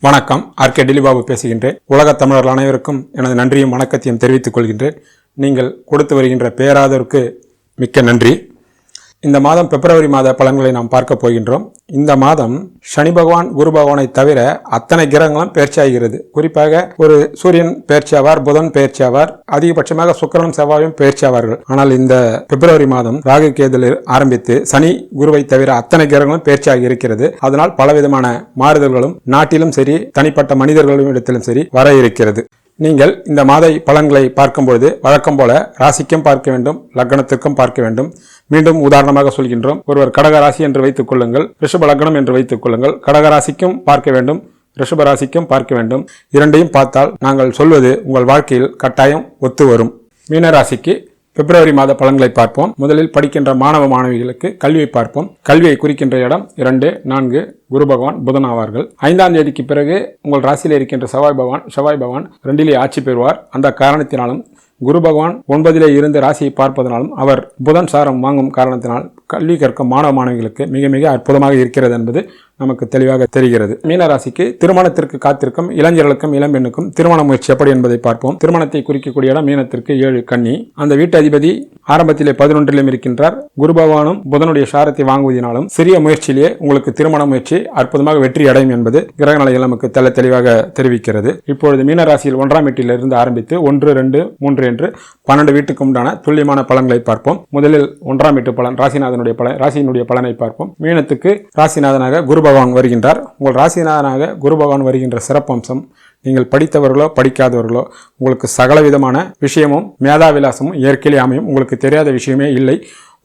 வணக்கம். R K Dillibabu பேசுகின்றேன். உலகத் தமிழர்கள் அனைவருக்கும் எனது நன்றியும் வணக்கத்தையும் தெரிவித்துக் கொள்கின்றேன். நீங்கள் கொடுத்து வருகின்ற பேராதருக்கு மிக்க நன்றி. இந்த மாதம் பிப்ரவரி மாத பலன்களை நாம் பார்க்க போகின்றோம். இந்த மாதம் சனி பகவான் குரு பகவானை தவிர அத்தனை கிரகங்களும் பயிற்சியாகிறது குறிப்பாக ஒரு சூரியன் பயிற்சியாவார் புதன் பயிற்சியாவார் அதிகபட்சமாக சுக்கரனும் செவ்வாயும் பயிற்சியாவார்கள் ஆனால் இந்த பிப்ரவரி மாதம் ராகு கேதலில் ஆரம்பித்து சனி குருவை தவிர அத்தனை கிரகங்களும் பயிற்சியாகி இருக்கிறது. அதனால் பலவிதமான மாறுதல்களும் நாட்டிலும் சரி தனிப்பட்ட மனிதர்களும் இடத்திலும் சரி வர இருக்கிறது. நீங்கள் இந்த மாத பலன்களை பார்க்கும்பொழுது வழக்கம் போல ராசிக்கும் பார்க்க வேண்டும் லக்னத்திற்கும் பார்க்க வேண்டும். மீண்டும் உதாரணமாக சொல்கின்றோம் ஒருவர் கடக ராசி என்று வைத்துக் கொள்ளுங்கள் ரிஷப லக்னம் என்று வைத்துக் கொள்ளுங்கள். கடக ராசிக்கும் பார்க்க வேண்டும் ரிஷப ராசிக்கும் பார்க்க வேண்டும். இரண்டையும் பார்த்தால் நாங்கள் சொல்வது உங்கள் வாழ்க்கையில் கட்டாயம் ஒத்து வரும். மீன ராசிக்கு பிப்ரவரி மாத பலன்களை பார்ப்போம். முதலில் படிக்கின்ற மாணவ மாணவிகளுக்கு கல்வியை பார்ப்போம். கல்வியை குறிக்கின்ற இடம் இரண்டு நான்கு குரு பகவான் புதன் ஆவார்கள். ஐந்தாம் தேதிக்கு பிறகு உங்கள் ராசியில் இருக்கின்ற செவ்வாய் பகவான் செவ்வாய் பகவான் ரெண்டிலே ஆட்சி பெறுவார். அந்த காரணத்தினாலும் குரு பகவான் ஒன்பதிலே இருந்து ராசியை பார்ப்பதனாலும் அவர் புதன் சாரம் வாங்கும் காரணத்தினால் கல்வி கற்கும் மாணவ மாணவிகளுக்கு மிக மிக அற்புதமாக இருக்கிறது என்பது நமக்கு தெளிவாக தெரிகிறது. மீனராசிக்கு திருமணத்திற்கு காத்திருக்கும் இளைஞர்களுக்கும் இளம்பெண்ணுக்கும் திருமண முயற்சி எப்படி என்பதை பார்ப்போம். திருமணத்தை குறிக்கக்கூடிய இடம் மீனத்திற்கு ஏழு கன்னி. அந்த வீட்டு அதிபதி ஆரம்பத்திலே பதினொன்றிலும் இருக்கின்றார். குரு பகவானும் புதனுடைய சாரத்தை வாங்குவதனாலும் சிறிய முயற்சியிலேயே உங்களுக்கு திருமண முயற்சி அற்புதமாக வெற்றி அடையும் என்பது கிரக நிலைகள் நமக்கு தெல தெளிவாக தெரிவிக்கிறது. இப்பொழுது மீனராசியில் ஒன்றாம் வீட்டிலிருந்து ஆரம்பித்து ஒன்று ரெண்டு மூன்று என்று பன்னெண்டு வீட்டுக்கு உண்டான துல்லியமான பலன்களை பார்ப்போம். முதலில் ஒன்றாம் வீட்டு பலன் ராசிநாதனுடைய பலன் ராசியினுடைய பலனை பார்ப்போம். மீனத்துக்கு ராசிநாதனாக குரு பகவான் வருகின்றார். உங்கள் ராசிநாதனாக குரு பகவான் வருகின்ற சிறப்பம்சம் நீங்கள் படித்தவர்களோ படிக்காதவர்களோ உங்களுக்கு சகல விதமான விஷயமும் மேதாவிலாசமும் இயற்கையிலே அமையும். உங்களுக்கு தெரியாத விஷயமே இல்லை.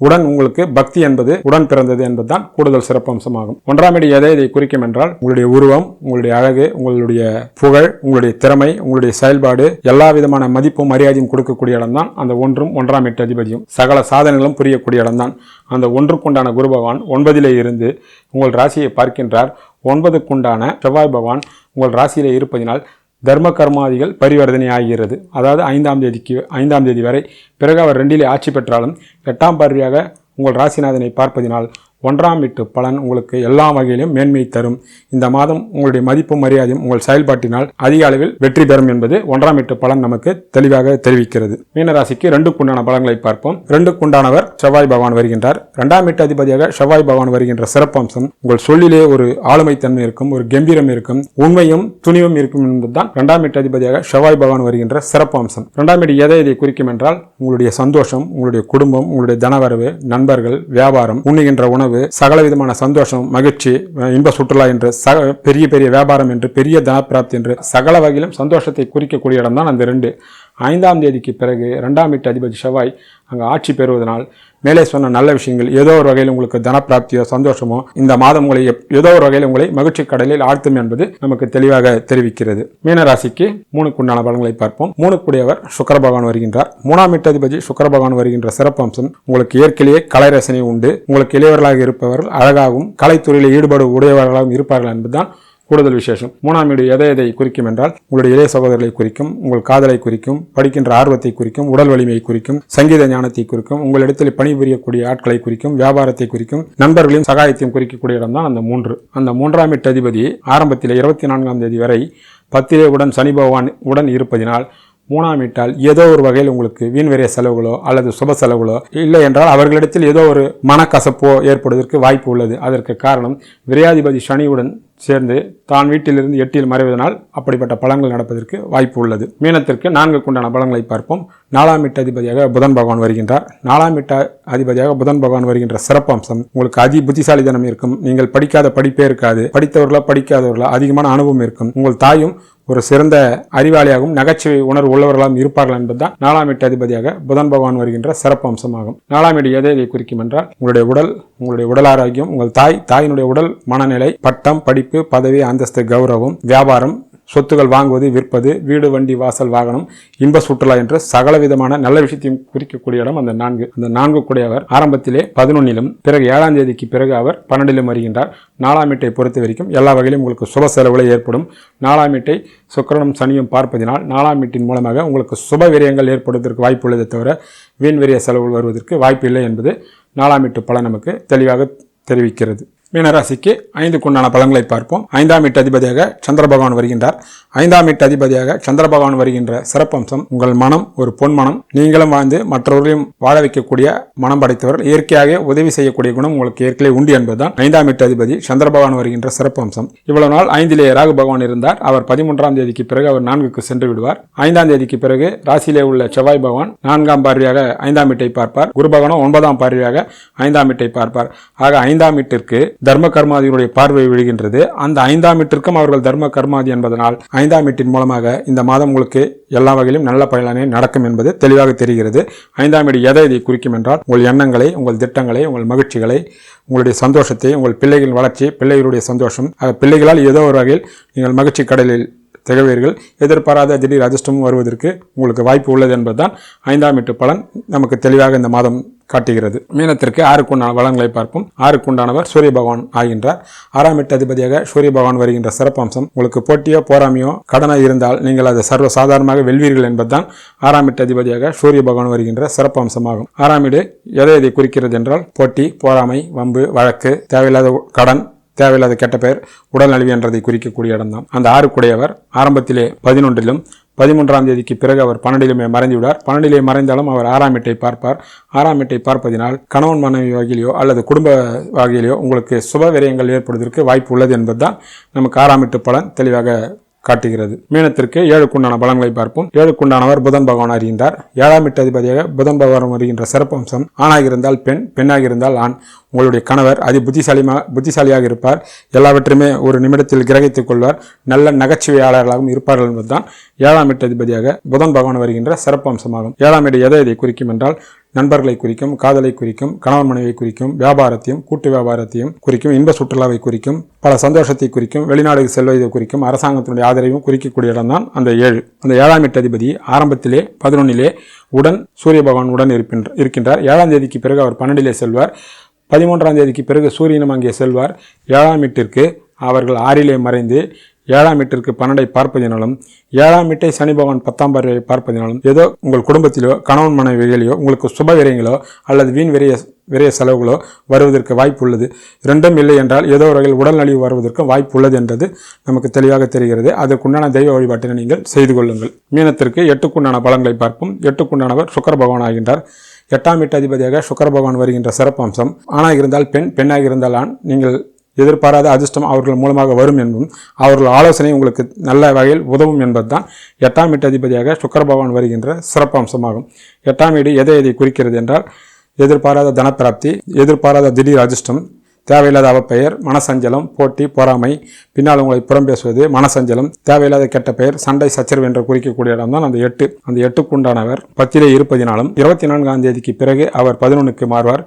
உடன் உங்களுக்கு பக்தி என்பது உடன் பிறந்தது என்பதுதான் கூடுதல் சிறப்பம்சமாகும். ஒன்றாம் இடி எதை இதை குறிக்கும் என்றால் உங்களுடைய உருவம் உங்களுடைய அழகு உங்களுடைய புகழ் உங்களுடைய திறமை உங்களுடைய செயல்பாடு எல்லா விதமான மதிப்பும் மரியாதையும் கொடுக்கக்கூடிய இடம்தான் அந்த ஒன்றும் ஒன்றாம் எட்டு அதிபதியும். சகல சாதனைகளும் புரியக்கூடிய இடம்தான். அந்த ஒன்றுக்குண்டான குரு பகவான் ஒன்பதிலே இருந்து உங்கள் ராசியை பார்க்கின்றார். ஒன்பதுக்குண்டான செவ்வாய் பகவான் உங்கள் ராசியிலே இருப்பதினால் தர்ம கர்மாதிகள் பரிவர்த்தனை ஆகிறது அதாவது ஐந்தாம் தேதிக்கு ஐந்தாம் தேதி வரை பிறகு அவர் ரெண்டிலே ஆட்சி பெற்றாலும் எட்டாம் பார்வையாக உங்கள் ராசிநாதனை பார்ப்பதினால் ஒன்றாம் வீட்டு பலன் உங்களுக்கு எல்லா வகையிலும் மேன்மையை தரும். இந்த மாதம் உங்களுடைய மதிப்பு மரியாதையும் உங்கள் செயல்பாட்டினால் அதிக அளவில் வெற்றி பெறும் என்பது ஒன்றாம் வீட்டு பலன் நமக்கு தெளிவாக தெரிவிக்கிறது. மீனராசிக்கு ரெண்டு குண்டான பலன்களை பார்ப்போம். ரெண்டு குண்டானவர் செவ்வாய் பகவான் வருகின்றார். இரண்டாம் வீட்டு அதிபதியாக செவ்வாய் பகவான் வருகின்ற சிறப்பம்சம் உங்கள் சொல்லிலே ஒரு ஆளுமைத்தன்மை இருக்கும் ஒரு கம்பீரம் இருக்கும் உண்மையும் துணிவும் இருக்கும் என்பதுதான் இரண்டாம் வீட்டு அதிபதியாக செவ்வாய் பகவான் வருகின்ற சிறப்பு அம்சம் இரண்டாம் வீடு எதை இதை குறிக்கும் என்றால் உங்களுடைய சந்தோஷம் உங்களுடைய குடும்பம் உங்களுடைய தனவரவு நண்பர்கள் வியாபாரம் உண்ணுகின்ற உணவு சகல விதமான சந்தோஷம் மகிழ்ச்சி இன்ப சுற்றுலா என்று சக பெரிய பெரிய வியாபாரம் என்று பெரிய தனப்பிராப்தி என்று சகல வகையிலும் சந்தோஷத்தை குறிக்கக்கூடிய இடம்தான் அந்த ரெண்டு ஐந்தாம் தேதிக்கு பிறகு இரண்டாம் வீட்டு அதிபதி செவ்வாய் அங்கே ஆட்சி பெறுவதனால் மேலே சொன்ன நல்ல விஷயங்கள் ஏதோ ஒரு வகையில் உங்களுக்கு தனப்பிராப்தியோ சந்தோஷமோ இந்த மாதம் உங்களை எப்- ஏதோ ஒரு வகையில் உங்களை மகிழ்ச்சி கடலில் ஆழ்த்தும் என்பது நமக்கு தெளிவாக தெரிவிக்கிறது. மீனராசிக்கு மூணுக்குண்டான பலன்களை பார்ப்போம். மூணுக்குடையவர் சுக்கர பகவான் வருகின்றார். மூணாம் எட்டதிபதி சுக்கர பகவான் வருகின்ற சிறப்பம்சம் உங்களுக்கு இயற்கையிலேயே கலை ரசனை உண்டு. உங்களுக்கு இளையவர்களாக இருப்பவர்கள் அழகாகவும் கலைத்துறையில் ஈடுபாடு உடையவர்களாகவும் இருப்பார்கள் என்பதுதான் கூடுதல் விசேஷம். மூணாம் வீடு எதை எதை குறிக்கும் என்றால் உங்களுடைய இளைய சகோதரர்களை குறிக்கும் உங்கள் காதலை குறிக்கும் படிக்கின்ற ஆர்வத்தை குறிக்கும் உடல் வலிமையை குறிக்கும் சங்கீத ஞானத்தை குறிக்கும் உங்களிடத்தில் பணிபுரியக்கூடிய ஆட்களை குறிக்கும் வியாபாரத்தை குறிக்கும் நண்பர்களையும் சகாயத்தையும் குறிக்கக்கூடிய இடம்தான் அந்த மூன்று. அந்த மூன்றாம் வீட்டு அதிபதி ஆரம்பத்தில் இருபத்தி நான்காம் தேதி வரை பத்திரே உடன் சனி பகவான் உடன் இருப்பதினால் மூணாம் வீட்டால் ஏதோ ஒரு வகையில் உங்களுக்கு வீண் செலவுகளோ அல்லது சுப செலவுகளோ இல்லை என்றால் அவர்களிடத்தில் ஏதோ ஒரு மனக்கசப்போ ஏற்படுவதற்கு வாய்ப்பு உள்ளது. அதற்கு காரணம் விரையாதிபதி சனியுடன் சேர்ந்து தான் வீட்டிலிருந்து எட்டில் மறைவதனால் அப்படிப்பட்ட பலன்கள் நடப்பதற்கு வாய்ப்பு உள்ளது. மீனத்திற்கு நான்கு குண்டான பலன்களை பார்ப்போம். நாலாம் வீட்டு அதிபதியாக புதன் பகவான் வருகின்றார். நாலாம் வீட்டு அதிபதியாக புதன் பகவான் வருகின்ற சிறப்பம்சம் உங்களுக்கு அதி புத்திசாலிதனம் இருக்கும். நீங்கள் படிக்காத படிப்பே இருக்காது. படித்தவர்களோ படிக்காதவர்களோ அதிகமான அனுபவம் இருக்கும். உங்கள் தாயும் ஒரு சிறந்த அறிவாளியாகவும் நகைச்சுவை உணர்வு உள்ளவர்களாகவும் இருப்பார்கள் என்பதுதான் நாலாம் வீட்டு அதிபதியாக புதன் பகவான் வருகின்ற சிறப்பு அம்சமாகும். நாலாம் எட்டு எதை இதை குறிக்கும் என்றால் உங்களுடைய உடல் உங்களுடைய உடல் ஆரோக்கியம் உங்கள் தாய் தாயினுடைய உடல் மனநிலை பட்டம் படிப்பு பதவி அந்தஸ்து கௌரவம் வியாபாரம் சொத்துக்கள் வாங்குவது விற்பது வீடு வண்டி வாசல் வாகனம் இன்ப சுற்றுலா என்ற சகல விதமான நல்ல விஷயத்தையும் குறிக்கக்கூடிய இடம் அந்த நான்கு. அந்த நான்கு கூடியவர் ஆரம்பத்திலே பதினொன்னிலும் பிறகு ஏழாம் தேதிக்கு பிறகு அவர் பன்னெண்டிலும் வருகின்றார். நாலாம் வீட்டை பொறுத்த வரைக்கும் எல்லா வகையிலும் உங்களுக்கு சுப செலவுகளை ஏற்படும். நாலாம் வீட்டை சுக்கிரனும் சனியும் பார்ப்பதினால் நாலாம் வீட்டின் மூலமாக உங்களுக்கு சுப விரயங்கள் ஏற்படுவதற்கு வாய்ப்பு உள்ளதை தவிர வீண் விரய செலவுகள் வருவதற்கு வாய்ப்பு இல்லை என்பது நாலாம் வீட்டு பலன் நமக்கு தெளிவாக தெரிவிக்கிறது. மீனராசிக்கு ஐந்துக்குண்டான பலன்களை பார்ப்போம். ஐந்தாம் வீட்டு அதிபதியாக சந்திர பகவான் வருகின்றார். ஐந்தாம் வீட்டு அதிபதியாக சந்திர பகவான் வருகின்ற சிறப்பம்சம் உங்கள் மனம் ஒரு பொன் மனம். நீங்களும் வாழ்ந்து மற்றவர்களையும் வாழ வைக்கக்கூடிய மனம் படைத்தவர்கள். இயற்கையாக உதவி செய்யக்கூடிய குணம் உங்களுக்கு ஏற்கனவே உண்டு என்பதுதான் ஐந்தாம் வீட்டு அதிபதி சந்திர பகவான் வருகின்ற சிறப்பம்சம். இவ்வளவு நாள் ஐந்திலே ராகு பகவான் இருந்தார். அவர் பதிமூன்றாம் தேதிக்கு பிறகு அவர் நான்குக்கு சென்று விடுவார். ஐந்தாம் தேதிக்கு பிறகு ராசியிலே உள்ள செவ்வாய் பகவான் நான்காம் பார்வையாக ஐந்தாம் வீட்டை பார்ப்பார். குரு பகவானும் ஒன்பதாம் பார்வையாக ஐந்தாம் வீட்டை பார்ப்பார். ஆக ஐந்தாம் வீட்டிற்கு தர்ம கர்மாதிகளுடைய பார்வை விழுகின்றது. அந்த ஐந்தாம் வீட்டிற்கும் அவர்கள் தர்ம கர்மாதி என்பதனால் ஐந்தாம் வீட்டின் மூலமாக இந்த மாதம் உங்களுக்கு எல்லா வகையிலும் நல்ல பலனே நடக்கும் என்பது தெளிவாக தெரிகிறது. ஐந்தாம் வீடு எதை இதை குறிக்கும் என்றால் உங்கள் எண்ணங்களை உங்கள் திட்டங்களை உங்கள் மகிழ்ச்சிகளை உங்களுடைய சந்தோஷத்தை உங்கள் பிள்ளைகளின் வளர்ச்சி பிள்ளைகளுடைய சந்தோஷம் பிள்ளைகளால் ஏதோ ஒரு வகையில் நீங்கள் மகிழ்ச்சி கடலில் திகழ்வீர்கள். எதிர்பாராத திடீர் அதிர்ஷ்டமும் வருவதற்கு உங்களுக்கு வாய்ப்பு உள்ளது என்பதுதான் ஐந்தாம் வீட்டு பலன். நமக்கு தெளிவாக இந்த மாதம் காட்டுகிறது. மீனத்திற்கு ஆறுக்குண்டான வளங்களை பார்ப்போம். ஆறுக்குண்டானவர் சூரிய பகவான் ஆகின்றார். ஆறாம் எட்டு அதிபதியாக சூரிய பகவான் வருகின்ற சிறப்பம்சம். உங்களுக்கு போட்டியோ போராமையோ கடனோ இருந்தால் நீங்கள் அதை சர்வ சாதாரணமாக வெல்வீர்கள் என்பதுதான் ஆறாம் எட்டு அதிபதியாக சூரிய பகவான் வருகின்ற சிறப்பம்சமாகும். ஆறாம் இடு எதை எதை குறிக்கிறது என்றால் போட்டி போராமை வம்பு வழக்கு தேவையில்லாத கடன் தேவையில்லாத கெட்ட பெயர் உடல் நலிவு என்றதை குறிக்கக்கூடிய இடம்தான். அந்த ஆறுக்குடையவர் ஆரம்பத்திலே பதினொன்றிலும் பதிமூன்றாம் தேதிக்கு பிறகு அவர் பன்னெண்டிலுமே மறைந்து விடார் பன்னெண்டிலே மறைந்தாலும் அவர் ஆறாம் எட்டை பார்ப்பார். ஆறாம் எட்டை பார்ப்பதினால் கணவன் மனைவி வகையிலோ அல்லது குடும்ப வகையிலோ உங்களுக்கு சுப விரயங்கள் ஏற்படுவதற்கு வாய்ப்பு உள்ளது என்பதுதான் நமக்கு ஆறாம் எட்டு பலன் தெளிவாக காட்டுகிறது. மீனத்திற்கு ஏழுக்குண்டான பலன்களை பார்ப்போம். ஏழுக்குண்டானவர் புதன் பகவான் அறிகின்றார் ஏழாம் எட்டு அதிபதியாக புதன் பகவான் வருகின்ற சிறப்பம்சம் ஆணாக இருந்தால் பெண் பெண்ணாக இருந்தால் ஆண். உங்களுடைய கணவர் அதி புத்திசாலிமா புத்திசாலியாக இருப்பார். எல்லாவற்றையுமே ஒரு நிமிடத்தில் கிரகித்துக் கொள்வார். நல்ல நகைச்சுவையாளர்களாகவும் இருப்பார்கள் என்பதுதான் ஏழாம் எட்டு அதிபதியாக புதன் பகவான் வருகின்ற சிறப்பம்சமாகும் ஏழாம் எட்டு எதை இதை குறிக்கும் என்றால் நண்பர்களை குறிக்கும் காதலை குறிக்கும் கணவன் மனைவியை குறிக்கும் வியாபாரத்தையும் கூட்டு வியாபாரத்தையும் குறிக்கும் இன்ப சுற்றுலாவை குறிக்கும் பல சந்தோஷத்தை குறிக்கும் வெளிநாடு செல்வதை குறிக்கும் அரசாங்கத்தினுடைய ஆதரவையும் குறிக்கக்கூடிய இடம்தான் அந்த ஏழு. அந்த ஏழாம் எட்டு அதிபதி ஆரம்பத்திலே பதினொன்னிலே உடன் சூரிய பகவான் உடன் இருக்கின்ற இருக்கின்றார். ஏழாம் தேதிக்கு பிறகு அவர் பன்னெண்டிலே செல்வார். பதிமூன்றாம் தேதிக்கு பிறகு சூரியனும் அங்கே செல்வார். ஏழாம் வீட்டிற்கு அவர்கள் ஆறிலே மறைந்து ஏழாம் வீட்டிற்கு பன்னெண்டை பார்ப்பதினாலும் ஏழாம் வீட்டை சனி பகவான் பத்தாம் பார்வையை பார்ப்பதினாலும் ஏதோ உங்கள் குடும்பத்திலோ கணவன் மனைவிகளிலோ உங்களுக்கு சுப விரயங்களோ அல்லது வீண் விரைய விரைய செலவுகளோ வருவதற்கு வாய்ப்பு உள்ளது இரண்டும் இல்லை என்றால் ஏதோ ஒரு வகையில் உடல் நலிவு வருவதற்கு வாய்ப்பு உள்ளது என்றது நமக்கு தெளிவாக தெரிகிறது. அதற்குண்டான தெய்வ வழிபாட்டினை நீங்கள் செய்து கொள்ளுங்கள். மீனத்திற்கு எட்டுக்குண்டான பலன்களை பார்ப்போம். எட்டுக்குண்டானவர் சுக்கர பகவான் ஆகின்றார். எட்டாம் வீட்டு அதிபதியாக சுக்கர பகவான் வருகின்ற சிறப்பம்சம். ஆணாக இருந்தால் பெண் பெண்ணாக இருந்தால் ஆண். நீங்கள் எதிர்பாராத அதிர்ஷ்டம் அவர்கள் மூலமாக வரும் என்பதும் அவர்கள் ஆலோசனை உங்களுக்கு நல்ல வகையில் உதவும் என்பதுதான் எட்டாம் வீட்டு அதிபதியாக சுக்கர பகவான் வருகின்ற சிறப்பம்சமாகும். எட்டாம் வீடு எதை எதை குறிக்கிறது என்றால் எதிர்பாராத தனப்பிராப்தி எதிர்பாராத திடீர் அதிர்ஷ்டம் தேவையில்லாத அவப்பெயர் மனசஞ்சலம் போட்டி பொறாமை பின்னால் உங்களை புறம் பேசுவது மனசஞ்சலம் தேவையில்லாத கெட்ட பெயர் சண்டை சச்சரவு என்று குறிக்கக்கூடிய இடம்தான் அந்த எட்டு. அந்த எட்டுக்குண்டானவர் பத்திலே இருப்பதினாலும் இருபத்தி நான்காம் தேதிக்கு பிறகு அவர் பதினொன்றுக்கு மாறுவார்.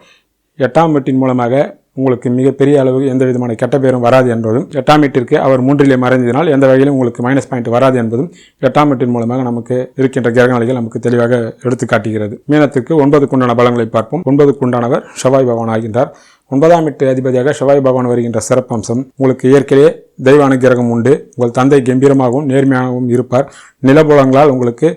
எட்டாம் வீட்டின் மூலமாக உங்களுக்கு மிகப்பெரிய அளவு எந்த விதமான கெட்ட பேரும் வராது என்பதும் எட்டாம் வீட்டிற்கு அவர் மூன்றிலே மறைந்ததினால் எந்த வகையிலும் உங்களுக்கு மைனஸ் பாயிண்ட் வராது என்பதும் எட்டாம் வீட்டின் மூலமாக நமக்கு இருக்கின்ற கிரகநிலைகள் நமக்கு தெளிவாக எடுத்து காட்டுகிறது. மீனத்திற்கு ஒன்பதுக்குண்டான பலங்களை பார்ப்போம். ஒன்பதுக்குண்டானவர் செவ்வாய் பவன் ஆகின்றார். ஒன்பதாம் வீட்டு அதிபதியாக செவ்வாய் பகவான் வருகின்ற சிறப்பம்சம் உங்களுக்கு இயற்கையிலே தெய்வ அனுகிரகம் உண்டு. உங்கள் தந்தை கம்பீரமாகவும் நேர்மையாகவும் இருப்பார். நிலபுலங்களால் உங்களுக்கு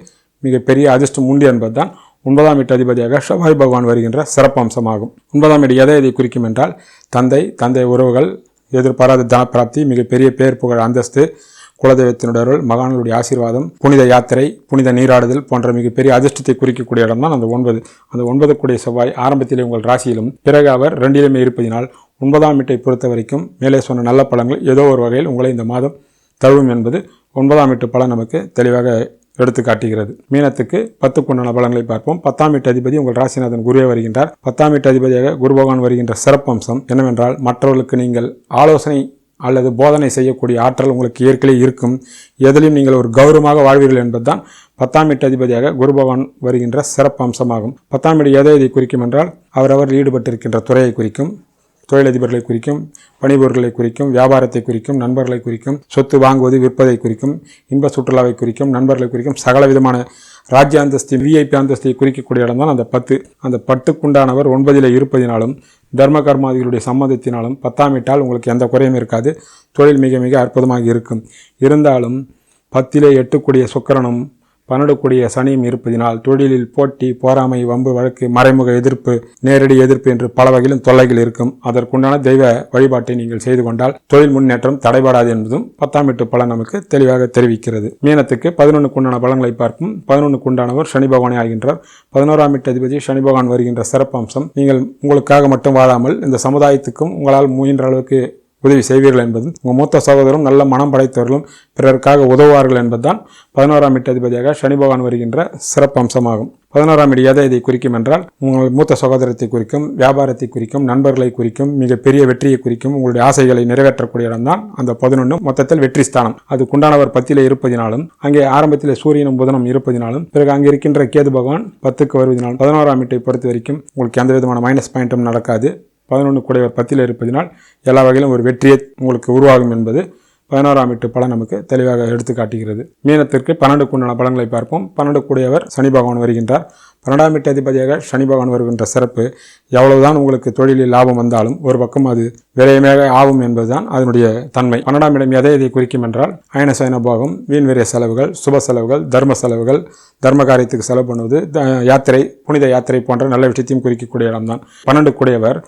மிகப்பெரிய அதிர்ஷ்டம் உண்டு என்பதுதான் ஒன்பதாம் வீட்டு அதிபதியாக செவ்வாய் பகவான் வருகின்ற சிறப்பம்சமாகும் ஒன்பதாம் வீடு எதை எதை குறிக்கும் என்றால் தந்தை தந்தை உறவுகள் எதிர்பாராத தனப்பிராப்தி மிகப்பெரிய பேர் புகழ் அந்தஸ்து குலதெய்வத்தினுடைய அருள் மகான்களுடைய ஆசீர்வாதம் புனித யாத்திரை புனித நீராடுதல் போன்ற மிகப்பெரிய அதிர்ஷ்டத்தை குறிக்கக்கூடிய இடம் தான் அந்த ஒன்பது. அந்த ஒன்பது கூடிய செவ்வாய் ஆரம்பத்திலே உங்கள் ராசியிலும் பிறகு அவர் ரெண்டிலுமே இருப்பதினால் ஒன்பதாம் வீட்டை பொறுத்த வரைக்கும் மேலே சொன்ன நல்ல பழங்கள் ஏதோ ஒரு வகையில் உங்களை இந்த மாதம் தழுவும் என்பது ஒன்பதாம் வீட்டு பலன் நமக்கு தெளிவாக எடுத்து காட்டுகிறது. மீனத்துக்கு பத்துக்குண்டான பலன்களை பார்ப்போம். பத்தாம் வீட்டு அதிபதி உங்கள் ராசிநாதன் குருவே வருகின்றார். பத்தாம் வீட்டு அதிபதியாக குரு பகவான் வருகின்ற சிறப்பம்சம் என்னவென்றால் மற்றவர்களுக்கு நீங்கள் ஆலோசனை அல்லது போதனை செய்யக்கூடிய ஆற்றல் உங்களுக்கு ஏற்கனவே இருக்கும். எதிலும் நீங்கள் ஒரு கௌரவமாக வாழ்வீர்கள் என்பதுதான் பத்தாம் வீட்டு அதிபதியாக குரு பகவான் வருகின்ற சிறப்பு அம்சமாகும் பத்தாம் வீடு எதை இதை குறிக்கும் என்றால் அவரவர் ஈடுபட்டிருக்கின்ற துறையை குறிக்கும். தொழிலதிபர்களை குறிக்கும் பணிபொருட்களை குறிக்கும் வியாபாரத்தை குறிக்கும் நண்பர்களை குறிக்கும் சொத்து வாங்குவது விற்பதை குறிக்கும் இன்ப சுற்றுலாவை குறிக்கும் நண்பர்களை குறிக்கும் சகல விதமான ராஜ்ய அந்தஸ்து விஐபி அந்தஸ்தை குறிக்கக்கூடிய இடம்தான் அந்த பத்து. அந்த பத்துக்குண்டானவர் ஒன்பதில் இருப்பதினாலும் தர்ம கர்மாதிகளுடைய சம்மதத்தினாலும் பத்தாம் உங்களுக்கு எந்த குறையும் இருக்காது. தொழில் மிக மிக அற்புதமாக இருக்கும். இருந்தாலும் பத்திலே எட்டுக்கூடிய சுக்கரனும் பன்னெடுக்கூடிய சனியும் இருப்பதினால் தொழிலில் போட்டி போராமை வம்பு வழக்கு மறைமுக எதிர்ப்பு நேரடி எதிர்ப்பு என்று பல வகையிலும் தொல்லைகள் இருக்கும். அதற்குண்டான தெய்வ வழிபாட்டை நீங்கள் செய்து கொண்டால் தொழில் முன்னேற்றம் தடைபடாது என்பதும் பத்தாம் எட்டு பலன் நமக்கு தெளிவாக தெரிவிக்கிறது. மீனத்துக்கு பதினொன்றுக்குண்டான பலன்களை பார்க்கும் பதினொன்றுக்கு உண்டானவர் சனி பகவானே ஆகின்றார். பதினோராம் எட்டு அதிபதி சனி பகவான் வருகின்ற சிறப்பம்சம். நீங்கள் உங்களுக்காக மட்டும் வாழாமல் இந்த சமுதாயத்துக்கும் உங்களால் முயன்ற அளவுக்கு உதவி செய்வீர்கள் என்பதும் உங்கள் மூத்த சகோதரரும் நல்ல மனம் படைத்தவர்களும் பிறருக்காக உதவுவார்கள் என்பதுதான் பதினோராம் எட்டு அதிபதியாக சனி பகவான் வருகின்ற சிறப்பம்சமாகும். பதினோராம் இடி எதை இதை குறிக்கும் என்றால் உங்கள் மூத்த சகோதரத்தை குறிக்கும் வியாபாரத்தை குறிக்கும் நண்பர்களை குறிக்கும் மிகப்பெரிய வெற்றியை குறிக்கும் உங்களுடைய ஆசைகளை நிறைவேற்றக்கூடிய இடம்தான் அந்த பதினொன்று மொத்தத்தில் வெற்றி ஸ்தானம். அதுக்குண்டானவர் பத்திலே இருப்பதினாலும் அங்கே ஆரம்பத்தில் சூரியனும் புதனும் இருப்பதினாலும் பிறகு அங்கே இருக்கின்ற கேது பகவான் பத்துக்கு வருவதனாலும் பதினோராம் வீட்டை பொறுத்த வரைக்கும் உங்களுக்கு எந்த விதமான மைனஸ் பாயிண்ட்டும் நடக்காது. பதினொன்று குடைவர் பத்தில் இருப்பதினால் எல்லா வகையிலும் ஒரு வெற்றியை உங்களுக்கு உருவாகும் என்பது பதினோராம் எட்டு பலன் நமக்கு தெளிவாக எடுத்து காட்டுகிறது. மீனத்திற்கு பன்னெண்டு கூண்டான பலன்களை பார்ப்போம். பன்னெண்டு கூடியவர் சனி பகவான் வருகின்றார். பன்னெண்டாம் எட்டு அதிபதியாக சனி பகவான் வருகின்ற சிறப்பு எவ்வளவுதான் உங்களுக்கு தொழிலில் லாபம் வந்தாலும் ஒரு பக்கம் அது விரயமாக ஆகும் என்பதுதான் அதனுடைய தன்மை. பன்னெண்டாம் இடம் எதை இதை குறிக்கும் என்றால் அயன சயன போகம் வீண் விரைய செலவுகள் சுப செலவுகள் தர்ம செலவுகள் தர்ம காரியத்துக்கு செலவு பண்ணுவது த- யாத்திரை புனித யாத்திரை போன்ற நல்ல விஷயத்தையும் குறிக்கக்கூடிய இடம்தான். பன்னெண்டு கூடியவர்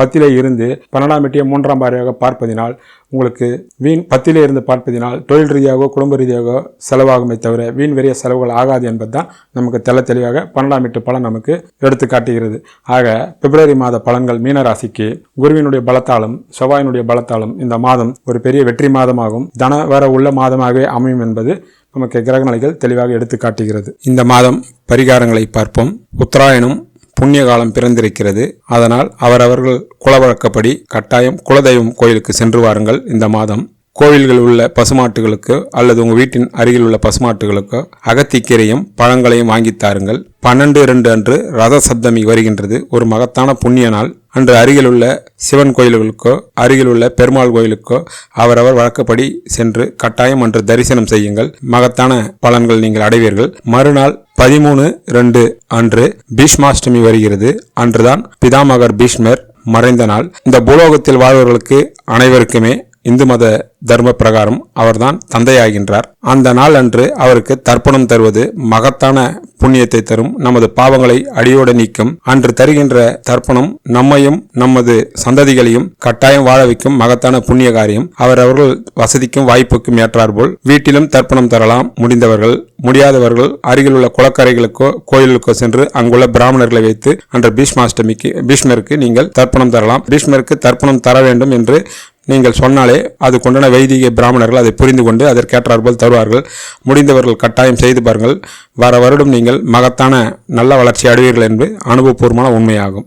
பத்திலே இருந்து பன்னெண்டாம் எட்டிய மூன்றாம் பாரியாக பார்ப்பதினால் உங்களுக்கு வீண் பத்திலே இருந்து பார்ப்பதினால் தொழில் ரீதியாகவோ குடும்ப ரீதியாகவோ செலவாகுமே தவிர வீண் வெறிய செலவுகள் ஆகாது என்பது தான் நமக்கு தெள்ள தெளிவாக பன்னெண்டாம் எட்டு பலன் நமக்கு எடுத்து காட்டுகிறது. ஆக பிப்ரவரி மாத பலன்கள் மீனராசிக்கு குருவினுடைய பலத்தாலும் செவ்வாயினுடைய பலத்தாலும் இந்த மாதம் ஒரு பெரிய வெற்றி மாதமாகும். தன வர உள்ள மாதமாகவே அமையும் என்பது நமக்கு கிரகநிலைகள் தெளிவாக எடுத்து காட்டுகிறது. இந்த மாதம் பரிகாரங்களை பார்ப்போம். உத்தராயணம் புண்ணிய காலம் பிறந்திருக்கிறது. அதனால் அவரவர்கள் குலவழக்கப்படி கட்டாயம் குலதெய்வம் கோயிலுக்கு சென்று வாருங்கள் இந்த மாதம். கோவில்கள் உள்ள பசுமாட்டுகளுக்கு அல்லது உங்கள் வீட்டின் அருகில் உள்ள பசுமாட்டுகளுக்கு அகத்திக்கீரையும் பழங்களையும் வாங்கித் தாருங்கள். பன்னெண்டு இரண்டு அன்று ரத சப்தமி வருகின்றது. ஒரு மகத்தான புண்ணிய நாள். அன்று அருகிலுள்ள சிவன் கோயில்களுக்கோ அருகிலுள்ள பெருமாள் கோயிலுக்கோ அவரவர் வழக்கப்படி சென்று கட்டாயம் அன்று தரிசனம் செய்யுங்கள். மகத்தான பலன்கள் நீங்கள் அடைவீர்கள். மறுநாள் பதிமூணு ரெண்டு அன்று பீஷ்மாஷ்டமி வருகிறது. அன்றுதான் பிதாமகர் பீஷ்மர் மறைந்த நாள். இந்த பூலோகத்தில் வாழ்வர்களுக்கு அனைவருக்குமே இந்து மத தர்ம பிரகாரம் அவர்தான் தந்தையாகின்றார். அந்த நாள் அன்று அவருக்கு தர்ப்பணம் தருவது மகத்தான புண்ணியத்தை தரும். நமது பாவங்களை அடியோடு நீக்கும். அன்று தருகின்ற தர்ப்பணம் நம்மையும் நமது சந்ததிகளையும் கட்டாயம் வாழ வைக்கும் மகத்தான புண்ணிய காரியம். அவரவர்கள் வசதிக்கும் வாய்ப்புக்கும் ஏற்றாற்போல் வீட்டிலும் தர்ப்பணம் தரலாம். முடிந்தவர்கள் முடியாதவர்கள் அருகில் உள்ள குளக்கரைகளுக்கோ கோயிலுக்கோ சென்று அங்குள்ள பிராமணர்களை வைத்து அன்று பீஷ்மாஷ்டமிக்கு பீஷ்மருக்கு நீங்கள் தர்ப்பணம் தரலாம். பீஷ்மருக்கு தர்ப்பணம் தர வேண்டும் என்று நீங்கள் சொன்னாலே அது கொண்டான வைதிக பிராமணர்கள் அதை புரிந்து கொண்டு அதற்கேற்றாற்போல் தருவார்கள். முடிந்தவர்கள் கட்டாயம் செய்து பாருங்கள். வர வருடம் நீங்கள் மகத்தான நல்ல வளர்ச்சி அடைவீர்கள் என்பது அனுபவபூர்வமான உண்மையாகும்.